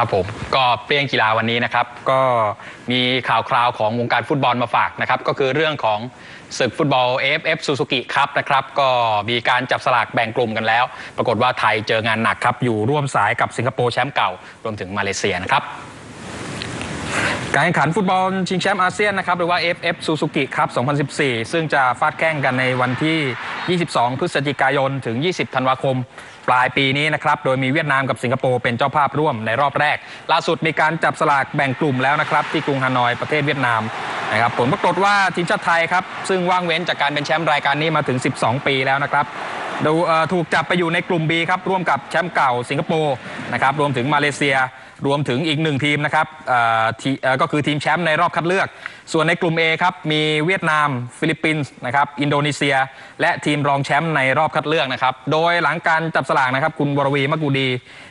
ครับผมก็เปรี้ยงกีฬาวันนี้นะครับ ก็มีข่าวคราวของวงการฟุตบอลมาฝากนะครับ ก็คือเรื่องของศึกฟุตบอล AFF Suzuki ครับนะครับ ก็มีการจับสลากแบ่งกลุ่มกันแล้ว ปรากฏว่าไทยเจองานหนักครับ อยู่ร่วมสายกับสิงคโปร์แชมป์เก่ารวมถึงมาเลเซียนะครับ การแข่งขันฟุตบอลชิงแชมป์อาเซียนนะครับหรือว่า FF Suzuki ครับ 2014 ซึ่งจะฟาดแข่งกันในวันที่ 22 พฤศจิกายน ถึง 20 ธันวาคม ปลายปีนี้นะครับ โดยมีเวียดนามกับสิงคโปร์เป็นเจ้าภาพร่วมในรอบแรก ล่าสุดมีการจับสลากแบ่งกลุ่มแล้วนะครับ ที่กรุงฮานอยประเทศเวียดนามนะครับผลปรากฏว่าทีมชาติไทยครับ ซึ่งว่างเว้นจากการเป็นแชมป์รายการนี้มาถึง 12 ปีแล้วนะครับดูถูกจับไปอยู่ในกลุ่ม B ครับร่วมกับแชมป์เก่าสิงคโปร์นะครับรวมถึงมาเลเซีย รวมถึงอีกหนึ่งทีมนะครับก็คือทีมแชมป์ในรอบคัดเลือก ส่วนในกลุ่ม A ครับมีเวียดนาม ฟิลิปปินส์นะครับอินโดนีเซีย และทีมรองแชมป์ในรอบคัดเลือกนะครับโดยหลังการจับสลากนะครับคุณวรวีมะกูดี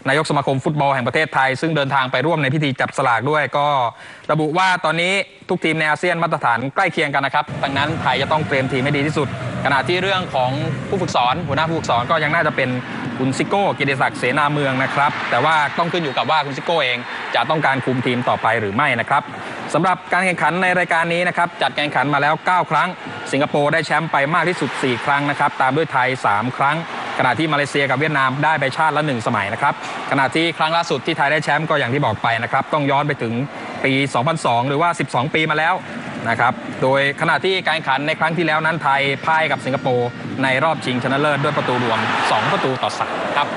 นายกสมาคมฟุตบอลแห่งประเทศไทย ซึ่งเดินทางไปร่วมในพิธีจับสลากด้วย ก็ระบุว่าตอนนี้ทุกทีมในอาเซียนมาตรฐานใกล้เคียงกันนะครับดังนั้นไทยจะต้องเตรียมทีมให้ดีที่สุด ขณะที่เรื่องของผู้ฝึกสอนหัวหน้าผู้ฝึกสอนก็ยังน่าจะเป็น คุณซิโก้กิติศักดิ์เสนาเมืองนะครับ แต่ว่าต้องขึ้นอยู่กับว่าคุณซิโก้เอง จะต้องการคุมทีมต่อไปหรือไม่นะครับสำหรับการแข่งขันในรายการนี้นะครับจัดการแข่งขันมาแล้ว 9 ครั้ง สิงคโปร์ได้แชมป์ไปมากที่สุด 4 ครั้งนะครับตามด้วยไทย 3 ครั้งขณะที่มาเลเซียกับเวียดนามได้ไปชาติละ1สมัยนะครับขณะที่ครั้งล่าสุดที่ไทยได้แชมป์ก็อย่างที่บอกไปนะครับต้องย้อนไปถึงปี 2002 หรือว่า 12 ปีมาแล้ว นะครับ โดยขณะที่การแข่งขันในครั้งที่แล้วนั้นไทยพ่ายกับสิงคโปร์ในรอบชิงชนะเลิศด้วยประตูรวม 2 ประตูต่อ3ครับ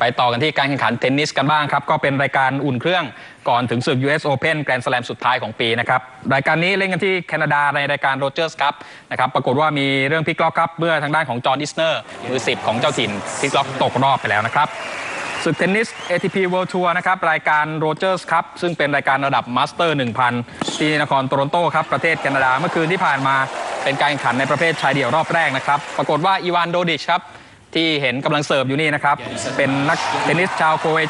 ไปต่อกันที่การแข่งขันเทนนิสกันบ้างครับ ก็เป็นรายการอุ่นเครื่องก่อนถึงศึก US Open Grand Slam สุดท้ายของปีนะครับ รายการนี้เล่นกันที่แคนาดาในรายการโรเจอร์สครับนะครับปรากฏว่ามีเรื่องพลิกล็อกครับ เมื่อทางด้านของจอห์นอิสเนอร์มือ10 ของเจ้าถิ่นพลิกล็อกตกรอบไปแล้วนะครับ ศึกเทนนิส ATP World Tour นะครับ รายการ Rogers Cup ซึ่งเป็นรายการระดับมาสเตอร์ 1000 ที่นครโตรอนโตครับ ประเทศแคนาดาเมื่อคืนที่ผ่านมาเป็นการแข่งขันในประเภทชายเดี่ยวรอบแรกนะครับ ปรากฏว่าอีวานโดดิชครับ ที่เห็นกำลังเสิร์ฟอยู่นี่นะครับ เป็นนักเทนนิสชาวโครเอ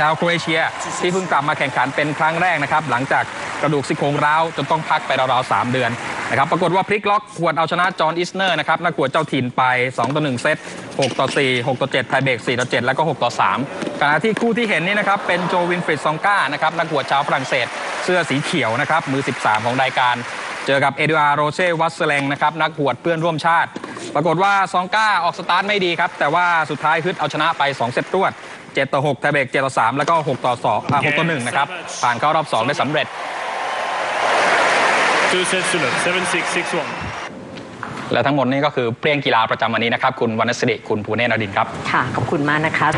ชาวโครเอเชีย ที่เพิ่งกลับมาแข่งขันเป็นครั้งแรกนะครับ หลังจากกระดูกซี่โครงร้าวจนต้องพักไปราวๆ3เดือน นะครับปรากฏว่าพลิกล็อกขวดเอาชนะจอห์นอิสเนอร์นะครับนักขวดเจ้าถิ่นไป 2 ต่อ 1 เซต 6 ต่อ 4 6 ต่อ 7 ไทยเบรก4ต่อ 7 แล้วก็ 6 ต่อ 3ขณะที่คู่ที่เห็นนี่นะครับเป็นโจวินฟริดซองก้านะครับนักขวดชาวฝรั่งเศส เสื้อสีเขียวนะครับมือ 13 ของรายการเจอกับเอดูอาร์โรเซ่วัสเซลงนะครับนักหวดเพื่อนร่วมชาติ ปรากฏว่าซองก้าออกสตาร์ทไม่ดีครับ แต่ว่าสุดท้ายฮึดเอาชนะไป 2 เซตรวด 7 ต่อ 6 ไทยเบรก 7 ต่อ 3 แล้วก็ 6 ต่อ2อ่า6ต่อ 1 นะครับ ผ่านเข้ารอบ 2 ได้สำเร็จ Two sets to love, seven six six one. และทั้งหมดนี้ก็คือเปรี้ยงกีฬาประจำวันนี้นะครับ คุณวรรณสิริคุณภูเนศนดินครับ ค่ะ ขอบคุณมากนะคะ